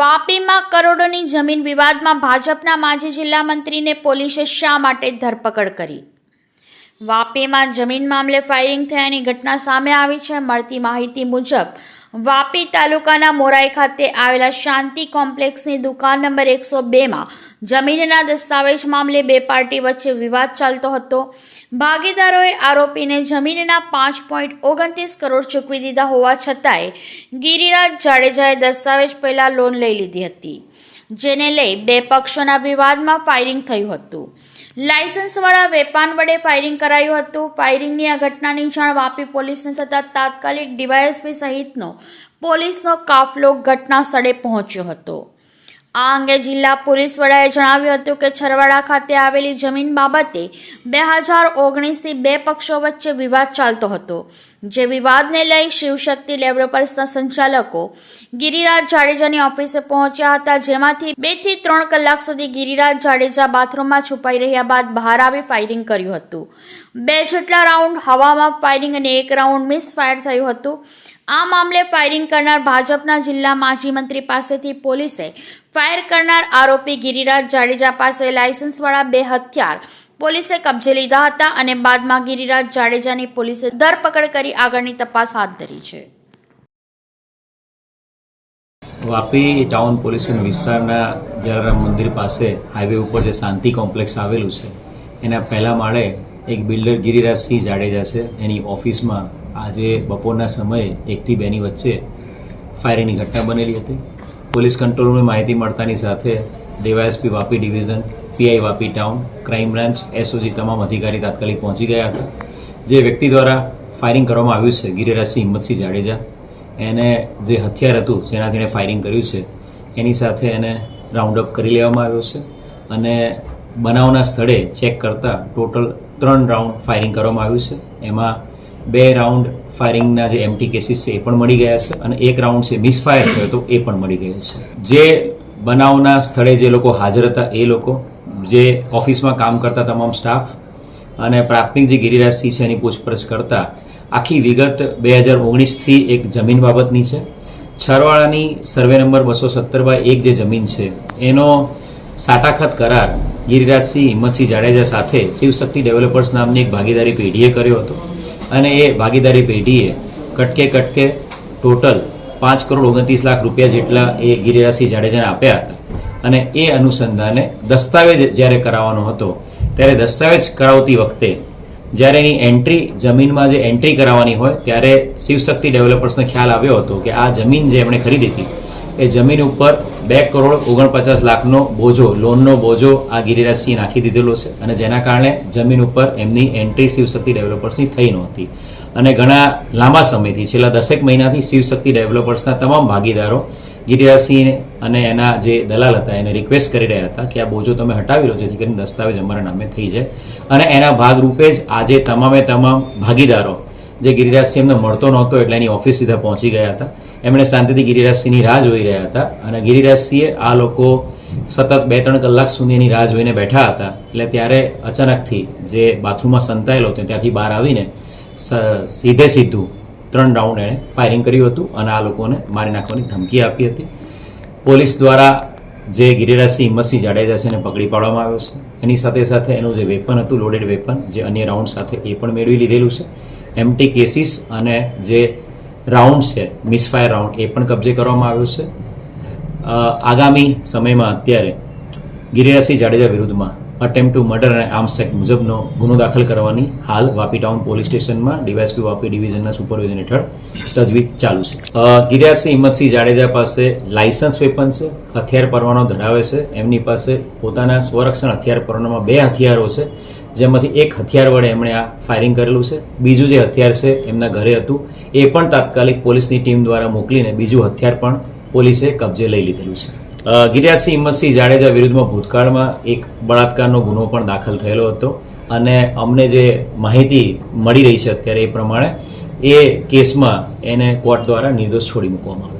વાપીમાં કરોડોની જમીન વિવાદમાં ભાજપના માજી જિલ્લા મંત્રીને પોલીસે શા માટે ધરપકડ કરી? વાપીમાં જમીન મામલે ફાયરિંગ થયાની ઘટના સામે આવી છે. મળતી માહિતી મુજબ વાપી તાલુકાના મોરાઈ ખાતે આવેલા શાંતિ કોમ્પ્લેક્સની દુકાન નંબર એકસો બેમાં જમીનના દસ્તાવેજ મામલે બે પાર્ટી વચ્ચે વિવાદ ચાલતો હતો. ભાગીદારોએ આરોપીને જમીનના પાંચ પોઈન્ટ ઓગણત્રીસ કરોડ ચૂકવી દીધા હોવા છતાંય ગિરિરાજ જાડેજાએ દસ્તાવેજ પહેલાં લોન લઈ લીધી હતી, જેને લઈ બે પક્ષોના વિવાદમાં ફાયરિંગ થયું હતું. લાયસન્સવાળા વેપાન વડે ફાયરિંગ કરાયું હતું. ફાયરિંગની આ ઘટનાની જાણ વાપી પોલીસને થતાં તાત્કાલિક ડીવાયએસપી સહિતનો પોલીસનો કાફલો ઘટના સ્થળે પહોંચ્યો હતો. આ અંગે જિલ્લા પોલીસ વડાએ જણાવ્યું હતું કે છરવાડા ખાતે આવેલી જમીન બાબતે બે હજાર ઓગણીસથી બે પક્ષો વચ્ચે વિવાદ ચાલતો હતો. જે વિવાદને લઈ શિવશક્તિ ડેવલપર્સના સંચાલકો ગિરિરાજ જાડેજાની ઓફિસે પહોંચ્યા હતા, જેમાંથી બેથી ત્રણ કલાક સુધી ગિરિરાજ જાડેજા બાથરૂમમાં છુપાઈ રહ્યા બાદ બહાર આવી ફાયરિંગ કર્યું હતું. બે જેટલા રાઉન્ડ હવામાં ફાયરિંગ અને એક રાઉન્ડ મિસ ફાયર થયું હતું. આ મામલે ફાયરિંગ કરનાર ભાજપના જિલ્લા માજી મંત્રી પાસેથી પોલીસે ફાયર કરનાર આરોપી ગિરિરાજ જાડેજા પાસે લાયસન્સવાળા બે હથિયાર પોલીસે કબજે લીધા હતા અને બાદમાં ગિરિરાજ જાડેજાની પોલીસે ધરપકડ કરી આગળની તપાસ હાથ ધરી છે. વાપી ટાઉન પોલીસ વિસ્તારના જલારામ મંદિર પાસે હાઈવે ઉપર જે શાંતિ કોમ્પ્લેક્સ આવેલું છે, એના પહેલા માળે એક બિલ્ડર ગિરિરાજસિંહ જાડેજા છે. એની ઓફિસમાં આજે બપોરના સમયે એકથી બેની વચ્ચે ફાયરિંગની ઘટના બનેલી હતી. પોલીસ કંટ્રોલમાં માહિતી મળતાની સાથે DYSP Vapi division, PI Vapi town, crime branch, SOG તમામ અધિકારી તાત્કાલિક પહોંચી ગયા હતા. જે વ્યક્તિ દ્વારા ફાયરિંગ કરવામાં આવ્યું છે, ગિરિરાજસિંહ હિંમતસિંહ જાડેજા. એને જે હથિયાર હતું, જેનાથી એણે ફાયરિંગ કર્યું છે, એની સાથે એને રાઉન્ડ અપ કરી લેવામાં આવ્યો છે અને બનાવના સ્થળે ચેક કરતાં ટોટલ ત્રણ રાઉન્ડ ફાયરિંગ કરવામાં આવ્યું છે. એમાં બે રાઉન્ડ ફાયરિંગના જે એમટી કેસીસ છે એ પણ મળી ગયા છે અને એક રાઉન્ડ છે મિસફાયર થયો હતો એ પણ મળી ગયો છે. જે બનાવના સ્થળે જે લોકો હાજર હતા એ લોકો, જે ઓફિસમાં કામ કરતા તમામ સ્ટાફ અને પ્રાથમિક જે ગિરિરાજસિંહ છે એની પૂછપરછ કરતા, આખી વિગત બે હજાર ઓગણીસથી એક જમીન બાબતની છે. છરવાળાની સર્વે નંબર બસો સત્તર બાય એક જે જમીન છે, એનો સાટાખત કરાર ગિરિરાજસિંહ હિંમતસિંહ જાડેજા સાથે શિવશક્તિ ડેવલપર્સ નામની એક ભાગીદારી પેઢીએ કર્યો હતો. અને એ ભાગીદારી પેઢીએ કટકે કટકે ટોટલ પાંચ કરોડ ઓગણત્રીસ લાખ રૂપિયા જેટલા એ ગિરિરાજસિંહ જાડેજાને આપ્યા હતા. અને એ અનુસંધાને દસ્તાવેજ જ્યારે કરાવવાનો હતો, ત્યારે દસ્તાવેજ કરાવતી વખતે જ્યારે એની એન્ટ્રી જમીનમાં જે એન્ટ્રી કરાવવાની હોય, ત્યારે શિવશક્તિ ડેવલપર્સને ખ્યાલ આવ્યો હતો કે આ જમીન જે એમણે ખરીદી હતી એ જમીન ઉપર બે કરોડ ઓગણપચાસ લાખનો બોજો, લોનનો બોજો આ ગિરિરાજસિંહ નાખી દીધેલો છે અને જેના કારણે જમીન ઉપર એમની એન્ટ્રી શિવશક્તિ ડેવલપર્સની થઈ નહોતી. અને ઘણા લાંબા સમયથી, છેલ્લા દસેક મહિનાથી શિવશક્તિ ડેવલપર્સના તમામ ભાગીદારો ગિરિરાજસિંહ અને એના જે દલાલ હતા, એને રિક્વેસ્ટ કરી રહ્યા હતા કે આ બોજો તમે હટાવી લો, જેથી કરીને દસ્તાવેજ અમારા નામે થઈ જાય. અને એના ભાગરૂપે જ આજે તમામે તમામ ભાગીદારો જે ગિરિરાજસિંહ એમને મળતો નહોતો એટલે એની ઓફિસ સીધા પહોંચી ગયા હતા. એમણે શાંતિથી ગિરિરાજસિંહની રાહ જોઈ રહ્યા હતા અને ગિરિરાજસિંહે આ લોકો સતત બે ત્રણ કલાક સુધી એની રાહ જોઈને બેઠા હતા. એટલે ત્યારે અચાનકથી જે બાથરૂમમાં સંતાયેલો હતો, ત્યાંથી બહાર આવીને સીધે સીધું ત્રણ રાઉન્ડ એણે ફાયરિંગ કર્યું હતું અને આ લોકોને મારી નાખવાની ધમકી આપી હતી. પોલીસ દ્વારા જે ગિરિરાજસિંહ હિંમતસિંહ જાડેજા છે એને પકડી પાડવામાં આવ્યો છે. એની સાથે સાથે એનું જે વેપન હતું લોડેડ વેપન જે અન્ય રાઉન્ડ સાથે એ પણ મેળવી લીધેલું છે. એમટી કેસીસ અને જે રાઉન્ડ છે, મિસફાયર રાઉન્ડ, એ પણ કબજે કરવામાં આવ્યો છે. આગામી સમયમાં અત્યારે ગિરિરાજસિંહ જાડેજા વિરુદ્ધમાં અટેમ્પ ટુ મર્ડર અને આર્મ્સ એક્ટ મુજબનો ગુનો દાખલ કરવાની હાલ વાપી ટાઉન પોલીસ સ્ટેશનમાં ડીવાયસપી વાપી ડિવિઝનના સુપરવિઝન હેઠળ તજવીજ ચાલુ છે. ગિરિરાજસિંહ, હિંમતસિંહ જાડેજા પાસે લાયસન્સ વેપન છે, હથિયાર પરવાનો ધરાવે છે, એમની પાસે પોતાના સ્વરક્ષણ હથિયાર પરવાનામાં બે હથિયારો છે. જેમાંથી એક હથિયાર વડે એમણે આ ફાયરિંગ કરેલું છે. બીજું જે હથિયાર છે એમના ઘરે હતું. એ પણ તાત્કાલિક પોલીસની ટીમ દ્વારા મોકલીને બીજું હથિયાર પણ પોલીસે કબજે લઈ લીધેલું છે. ગિરિરાજસિંહ હિંમતસિંહ જાડેજા વિરુદ્ધમાં ભૂતકાળમાં એક બળાત્કારનો ગુનો પણ દાખલ થયેલો હતો અને અમને જે માહિતી મળી રહી છે અત્યારે એ પ્રમાણે એ કેસમાં એને કોર્ટ દ્વારા નિર્દોષ છોડી મૂકવામાં આવેલો છે